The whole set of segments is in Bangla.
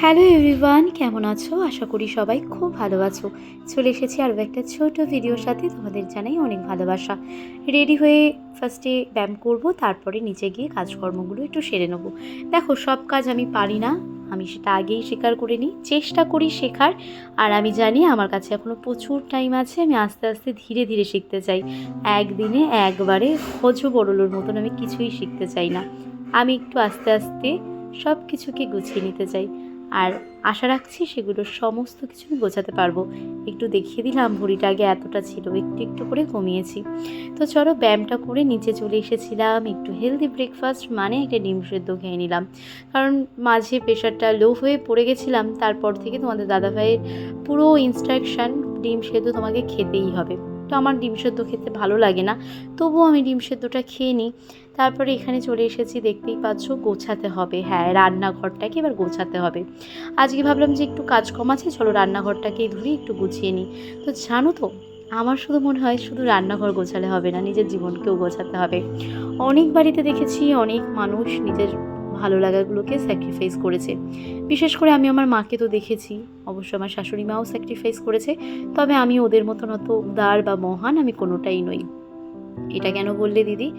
হ্যালো এভরিওয়ান, কেমন আছো? আশা করি সবাই খুব ভালো আছো। চলে এসেছি আরও একটা ছোট ভিডিওর সাথে। তোমাদের জানাই অনেক ভালোবাসা। রেডি হয়ে ফার্স্টে ব্যায়াম করব, তারপরে নিচে গিয়ে কাজকর্মগুলো একটু সেরে নেব। দেখো, সব কাজ আমি পারি না। আমি সেটা আগেই স্বীকার করে নিই। চেষ্টা করি শেখার। আর আমি জানি আমার কাছে এখনও প্রচুর টাইম আছে। আমি আস্তে আস্তে ধীরে ধীরে শিখতে চাই। একদিনে একবারে হজ বড়লোর মতন আমি কিছুই শিখতে চাই না। আমি একটু আস্তে আস্তে সব কিছুকে গুছিয়ে নিতে চাই। আর আশা রাখছি সেগুলো সমস্ত কিছু আমি গোছাতে পারব। একটু দেখিয়ে দিলাম, ভুঁড়িটা আগে এতটা ছিল, একটু একটু করে কমিয়েছি। তো চলো ব্যায়ামটা করে নিচে চলে এসেছিলাম, একটু হেলদি ব্রেকফাস্ট মানে একটা ডিম সেদ্ধ খেয়ে নিলাম। কারণ মাঝে প্রেশারটা লো হয়ে পড়ে গেছিলাম, তারপর থেকে তোমাদের দাদাভাইয়ের পুরো ইনস্ট্রাকশান ডিম সেদ্ধ তোমাকে খেতেই হবে। তো আমার ডিম সেদ্ধ খেতে ভালো লাগে না, তবুও আমি ডিম সেদ্ধটা খেয়ে নিই। তারপরে এখানে চলে এসেছি, দেখতেই পাচ্ছ গোছাতে হবে। হ্যাঁ রান্নাঘরটাকে এবার গোছাতে হবে। আজকে ভাবলাম যে একটু কাজ কম আছে, চলো রান্নাঘরটাকেই ধরি একটু গুছিয়ে নিই। তো জানো তো, আমার শুধু মনে হয় শুধু রান্নাঘর গোছালে হবে না, নিজের জীবনকেও গোছাতে হবে। অনেক বাড়িতে দেখেছি, অনেক মানুষ নিজের ভালো লাগাগুলোকে স্যাক্রিফাইস করেছে। বিশেষ করে আমি আমার মাকে তো দেখেছি, অবশ্য আমার শাশুড়ি মাও স্যাক্রিফাইস করেছে, তবে আমি ওদের মতন অত উদার বা মহান আমি কোনোটাই নই। এটা কেন বললে দিদি?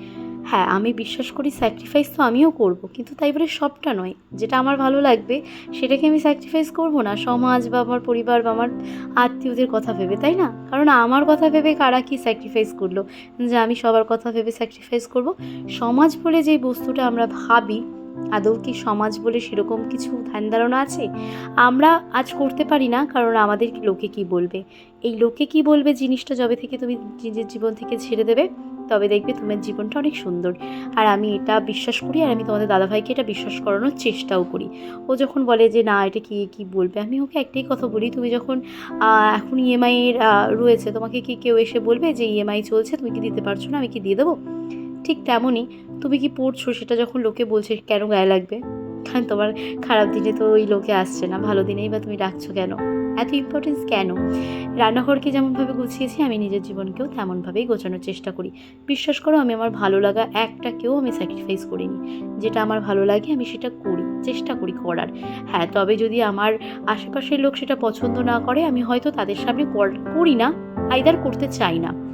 হ্যাঁ আমি বিশ্বাস করি স্যাক্রিফাইস তো আমিও করব, কিন্তু তাই বলে সবটা নয়। যেটা আমার ভালো লাগবে, সেটাকে আমি স্যাক্রিফাইস করব না। সমাজ বা আমার পরিবার বা আমার আত্মীয়দের কথা ভেবে, তাই না? কারণ আমার কথা ভেবে কারা কি স্যাক্রিফাইস করল? যে আমি সবার কথা ভেবে স্যাক্রিফাইস করব। সমাজ বলে যেই বস্তুটা আমরা ভাবি আদৌ কি সমাজ বলে সেরকম কিছু ধ্যান ধারণা আছে? আমরা আজ করতে পারি না কারণ আমাদের লোকে কি বলবে? এই লোকে কি বলবে জিনিসটা যবে থেকে তুমি নিজের জীবন থেকে ছেড়ে দেবে তবে দেখবে তোমার জীবনটা অনেক সুন্দর। আর আমি এটা বিশ্বাস করি আর আমি তোমাদের দাদাভাইকে এটা বিশ্বাস করানোর চেষ্টাও করি। ও যখন বলে যে না এটা কি কি বলবে? আমি ওকে একটাই কথা বলি তুমি যখন এখন ইএমআই এর আহ, রয়েছে তোমাকে কি কেউ এসে বলবে যে ইএমআই চলছে তুমি কি দিতে পারছ না আমি কি দিয়ে দেবো? ঠিক তেমনই তুমি কি পড়ছো? সেটা যখন লোকে বলছে, কেন গায়ে লাগবে? কারণ তোমার খারাপ দিনে তো ওই লোকে আসছে না। ভালো দিনেই বা তুমি রাখছো কেন? এত ইম্পর্টেন্স কেন? রান্নাঘরকে যেমনভাবে গুছিয়েছি, আমি নিজের জীবনকেও তেমনভাবেই গোছানোর চেষ্টা করি। বিশ্বাস করো, আমি আমার ভালো লাগা একটাকেও আমি স্যাক্রিফাইস করিনি। যেটা আমার ভালো লাগে, আমি সেটা করি, চেষ্টা করি করার। হ্যাঁ তবে যদি আমার আশেপাশের লোক সেটা পছন্দ না করে, আমি হয়তো তাদের সামনে করি না আইদার করতে চাই না।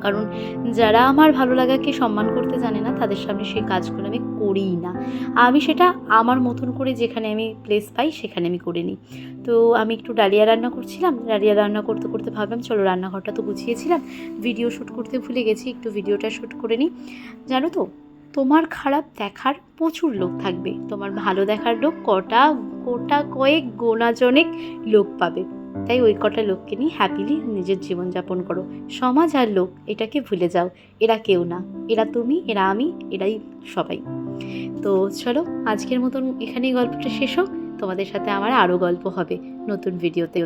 কারণ যারা আমার ভালো লাগাকে সম্মান করতে জানে না, তাদের সামনে সেই কাজগুলো আমি করিই না। আমি সেটা আমার মতন করে যেখানে আমি প্লেস পাই, সেখানে আমি করে নিই। তো আমি একটু ডালিয়া রান্না করছিলাম। ডালিয়া রান্না করতে করতে ভাবলাম, চলো রান্নাঘরটা তো গুছিয়েছিলাম। ভিডিও শ্যুট করতে ভুলে গেছি, একটু ভিডিওটা শ্যুট করে নিই। জানো তো, তোমার খারাপ দেখার প্রচুর লোক থাকবে। তোমার ভালো দেখার লোক কটা, গোটা কয়েক গোনাজনেক লোক পাবে। তাই ওই কটা লোককে নিয়ে হ্যাপিলি নিজের জীবনযাপন করো। সমাজ আর লোক, এটাকে ভুলে যাও। এরা কেউ না। এরা তুমি, এরা আমি, এরাই সবাই। তো চলো, আজকের মতন এখানেই গল্পটা শেষ হোক। তোমাদের সাথে আমার আরও গল্প হবে নতুন ভিডিওতে